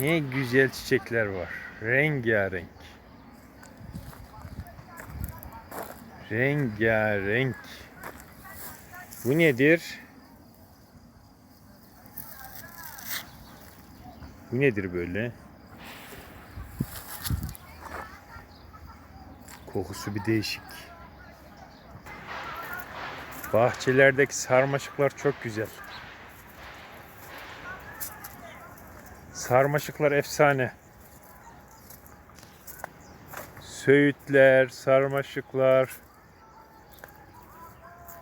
Ne güzel çiçekler var. Rengarenk. Rengarenk. Bu nedir? Bu nedir böyle? Kokusu bir değişik. Bahçelerdeki sarmaşıklar çok güzel. Sarmaşıklar efsane. Söğütler, sarmaşıklar.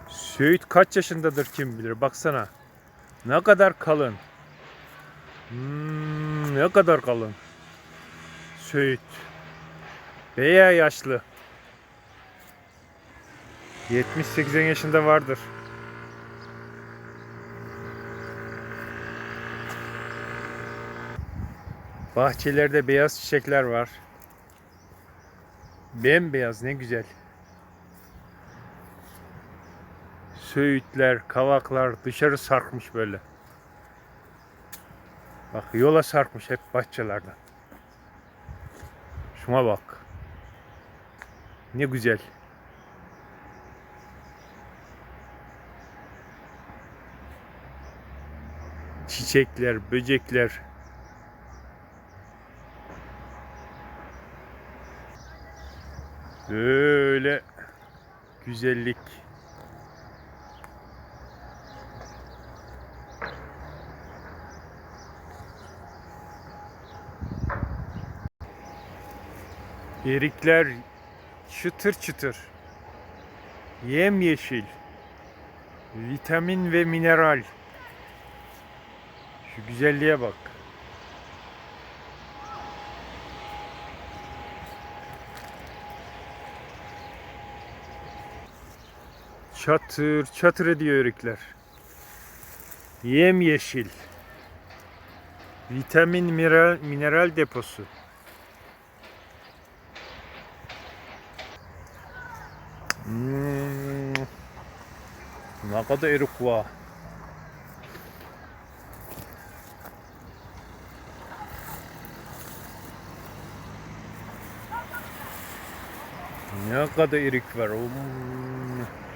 Söğüt kaç yaşındadır kim bilir. Baksana. Ne kadar kalın. Hmm, ne kadar kalın. Söğüt. Veya yaşlı. 70-80 yaşında vardır. Bahçelerde beyaz çiçekler var. Bembeyaz ne güzel. Söğütler, kavaklar dışarı sarkmış böyle. Bak yola sarkmış hep bahçelerden. Şuna bak. Ne güzel. Çiçekler, böcekler. Böyle güzellik. Erikler çıtır çıtır. Yem yeşil. Vitamin ve mineral. Şu güzelliğe bak. Çatır çatır ediyor erikler. Yem yeşil. Vitamin mineral, mineral deposu. Hmm. Ne kadar erik var. Ne kadar erik var. Hmm.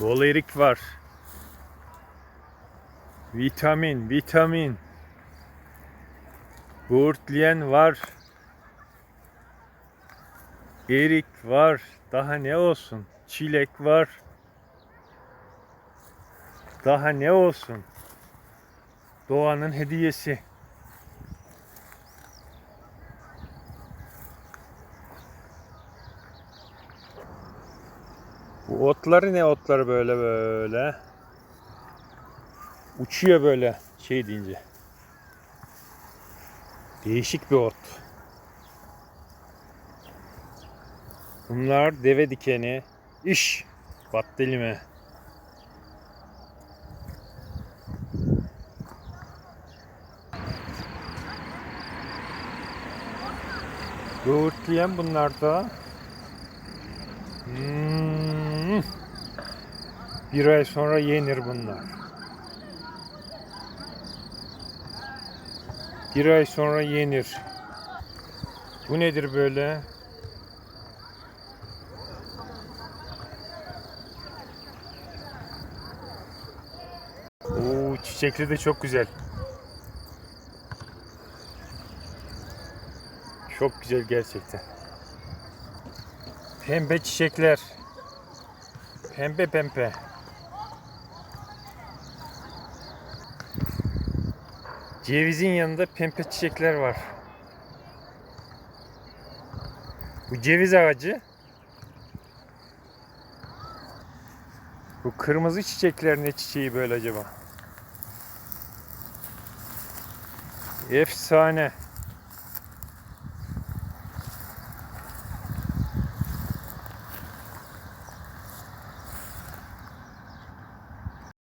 Bol erik var. Vitamin, vitamin. Böğürtleyen var. Erik var. Daha ne olsun? Çilek var. Daha ne olsun? Doğanın hediyesi. Bu otları ne otları böyle böyle? Uçuyor böyle şey deyince. Değişik bir ot. Bunlar deve dikeni. İş. Battı elime. Yoğurtlayan bunlar da. Hmm. Bir ay sonra yenir bunlar. Bir ay sonra yenir. Bu nedir böyle? Oo, çiçekli de çok güzel. Çok güzel gerçekten. Pembe çiçekler. Pembe pembe. Cevizin yanında pembe çiçekler var. Bu ceviz ağacı. Bu kırmızı çiçekler ne çiçeği böyle acaba? Efsane.